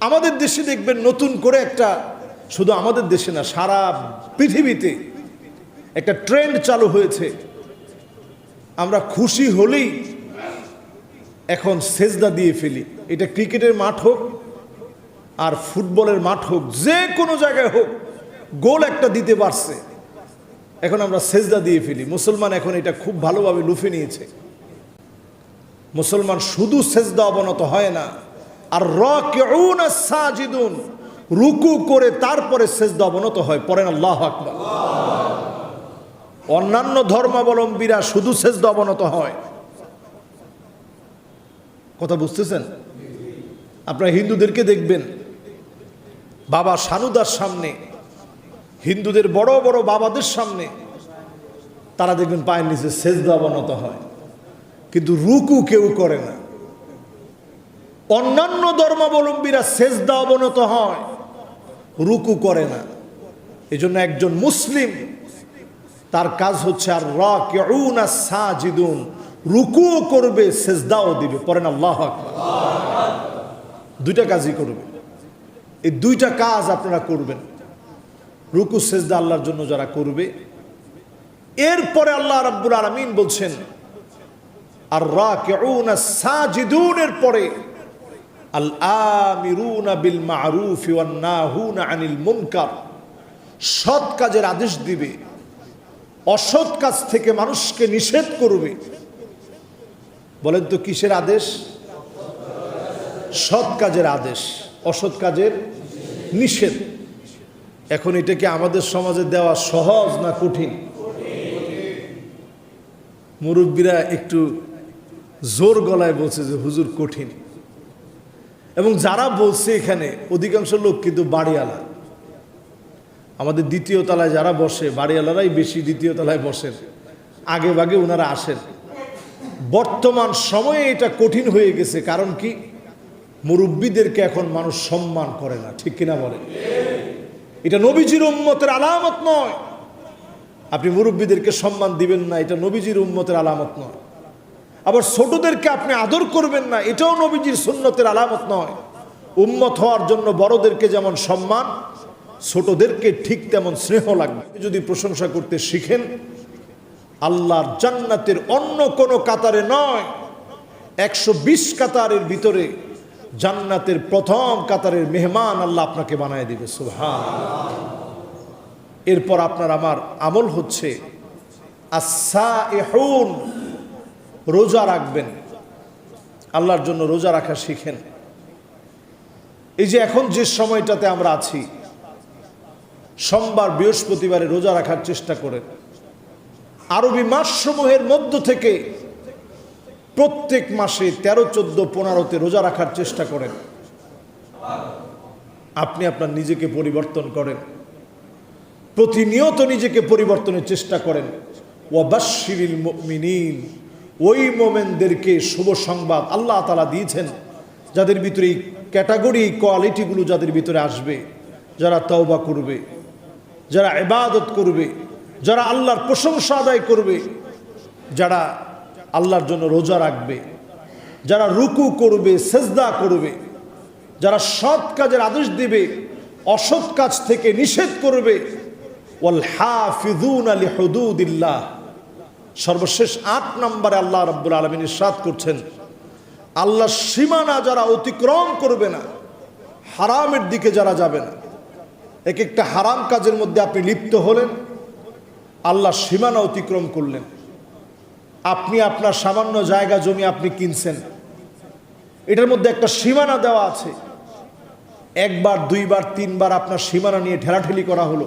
আমাদের দেশে দেখবেন নতুন করে একটা, শুধু আমাদের দেশে না, সারা পৃথিবীতে একটা ট্রেন্ড চালু হয়েছে। আমরা খুশি হলেই এখন সেজদা দিয়ে ফেলি। এটা ক্রিকেটের মাঠ হোক আর ফুটবলের মাঠ হোক, যে কোনো জায়গায় হোক, গোল একটা দিতে পারছে। এখন আমরা সেজদা দিয়ে ফেলি। মুসলমান এখন এটা খুব ভালোভাবে লুফে নিয়েছে। মুসলমান শুধু সেজদা অবনত হয় না। আর সাজিদুন, রুকু করে তারপরে সেজদা অবনত হয়। পড়েন আল্লাহ আকবার। অন্যান্য ধর্মাবলম্বীরা শুধু সেজদা অবনত হয়। কথা বুঝতেছেন? আপনারা হিন্দুদেরকে দেখবেন। বাবা সানুদার সামনে, হিন্দুদের বড় বড় বাবাদের সামনে, তারা দেখবেন পায়ের নিচে সেজদা অবনত হয়। কিন্তু রুকু কেউ করে না। অন্যান্য ধর্মাবলম্বীরা সেজদা অবনত হয়, রুকু করে না। এই জন্য একজন মুসলিম, তার কাজ হচ্ছে আর রাকিউনা সাজিদুন, রুকুও করবে, সেজদাও দিবে। পরে না আল্লাহ দুইটা কাজই করবে। এই দুইটা কাজ আপনারা করবেন। রুকু, সেজদা আল্লাহর জন্য যারা করবে, এরপরে আল্লাহ রাব্বুল আলামিন বলছেন, আর রাকিউনা সাজিদুনের পরে বিল আনিল মুনকার। সৎ কাজের আদেশ দিবে, অসৎ কাজ থেকে মানুষকে নিষেধ করবে। বলেন তো কিসের আদেশ? সৎ কাজের আদেশ, অসৎ কাজের নিষেধ। এখন এটাকে আমাদের সমাজে দেওয়া সহজ না কঠিন? মুরব্বীরা একটু জোর গলায় বলছে যে, হুজুর, কঠিন। এবং যারা বলছে এখানে, অধিকাংশ লোক কিন্তু বাড়িওয়ালা। আমাদের দ্বিতীয় তলায় যারা বসে, বাড়িওয়ালারাই বেশি দ্বিতীয় তলায় বসেন। আগে ভাগে ওনারা আসেন। বর্তমান সময়ে এটা কঠিন হয়ে গেছে, কারণ কি? মুরব্বীদেরকে এখন মানুষ সম্মান করে না, ঠিক কিনা বলে এটা নবীজির উম্মতের আলামত নয়। আপনি মুরব্বীদেরকে সম্মান দিবেন না, এটা নবীজির উম্মতের আলামত নয়। আবার ছোটদেরকে আপনি আদর করবেন না, এটাও নবীজির সুন্নতের আলামত নয়। উম্মত হওয়ার জন্য বড়দেরকে যেমন সম্মান, ছোটদেরকে ঠিক তেমন স্নেহ লাগবে। যদি প্রশংসা করতে শিখেন, আল্লাহর জান্নাতের অন্য কোনো কাতারে নয়, একশো বিশ কাতারের ভিতরে জান্নাতের প্রথম কাতারের মেহমান আল্লাহ আপনাকে বানায় দিবে সুহান এরপর আপনার আমার আমল হচ্ছে আসা এহুন রোজা রাখবেন। আল্লাহর জন্য রোজা রাখা শিখেন। এই যে এখন যে সময়টাতে আমরা আছি, সোমবার, বৃহস্পতিবারে রোজা রাখার চেষ্টা করেন। আরবি মাসসমূহের মধ্য থেকে প্রত্যেক মাসে তেরো, চোদ্দ, পনেরোতে রোজা রাখার চেষ্টা করেন। আপনি আপনার নিজেকে পরিবর্তন করেন। প্রতিনিয়ত নিজেকে পরিবর্তনের চেষ্টা করেন। ওয়াবাশিরিল মিনীন ওই মোমেনদেরকে শুভ সংবাদ আল্লাহ তালা দিয়েছেন, যাদের ভিতরে এই ক্যাটাগরি, কোয়ালিটিগুলো যাদের ভিতরে আসবে, যারা তওবা করবে, যারা এবাদত করবে, যারা আল্লাহর প্রশংসা আদায় করবে, যারা আল্লাহর জন্য রোজা রাখবে, যারা রুকু করবে, সেজদা করবে, যারা সৎ কাজের আদেশ দেবে, অসৎ কাজ থেকে নিষেধ করবে, ওয়াল হাফিজুন আলী হদুদিল্লাহ সর্বশেষ আট নম্বরে আল্লাহ রব্বুল আলমিন ইসাদ করছেন আল্লাহ সীমানা যারা অতিক্রম করবে না, হারামের দিকে যারা যাবে না এক একটা হারাম কাজের মধ্যে আপনি লিপ্ত হলেন আল্লাহ সীমানা অতিক্রম করলেন। আপনি আপনার সামান্য জায়গা জমি আপনি কিনছেন, এটার মধ্যে একটা সীমানা দেওয়া আছে। একবার, দুইবার, তিনবার আপনার সীমানা নিয়ে ঠেলাঠেলি করা হলো,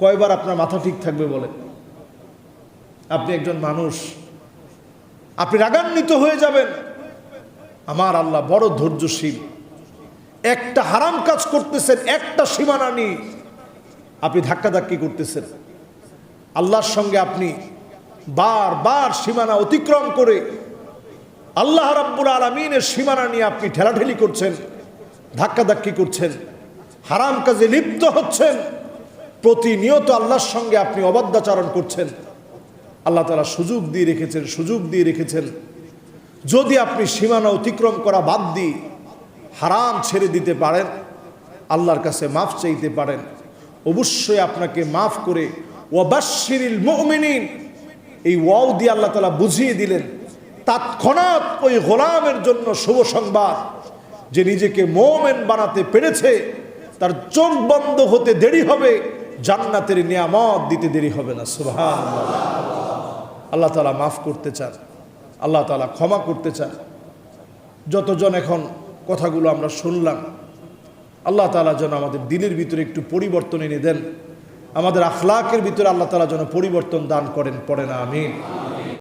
কয়বার আপনার মাথা ঠিক থাকবে বলে আপনি একজন মানুষ। আপনি রাগান্বিত হয়ে যাবেন। আমার আল্লাহ বড় ধৈর্যশীল। একটা হারাম কাজ করতেছেন, একটা সীমানা নিয়ে আপনি ধাক্কাধাক্কি করতেছেন। আল্লাহর সঙ্গে আপনি বার বার সীমানা অতিক্রম করে আল্লাহ রাব্বুল আলমিনের সীমানা নিয়ে আপনি ঠেলাঠেলি করছেন, ধাক্কাধাক্কি করছেন, হারাম কাজে লিপ্ত হচ্ছেন। প্রতিনিয়ত আল্লাহর সঙ্গে আপনি অবাধ্যাচারণ করছেন। আল্লাহ তালা সুযোগ দিয়ে রেখেছেন, সুযোগ দিয়ে রেখেছেন। যদি আপনি সীমানা অতিক্রম করা বাদ দিয়ে হারাম ছেড়ে দিতে পারেন, আল্লাহর কাছে মাফ চাইতে পারেন, অবশ্যই আপনাকে মাফ করে ওয়াবাশিরিল মুমিনিন, এই ওয়াও দিয়ে আল্লাহ তালা বুঝিয়ে দিলেন, তৎক্ষণাৎ ওই গোলামের জন্য শুভ সংবাদ। যে নিজেকে মোমেন বানাতে পেরেছে, তার চোখ বন্ধ হতে দেরি হবে, জান্নাতের নিয়ামত দিতে দেরি হবে না। সুবহান আল্লাহ তালা মাফ করতে চান। আল্লাহ তালা ক্ষমা করতে চান। যতজন এখন কথাগুলো আমরা শুনলাম, আল্লাহ তালা যেন আমাদের দিলের ভিতরে একটু পরিবর্তন এনে দেন। আমাদের আখলাকের ভিতরে আল্লাহ তালা যেন পরিবর্তন দান করেন, পড়ে না, আমিন।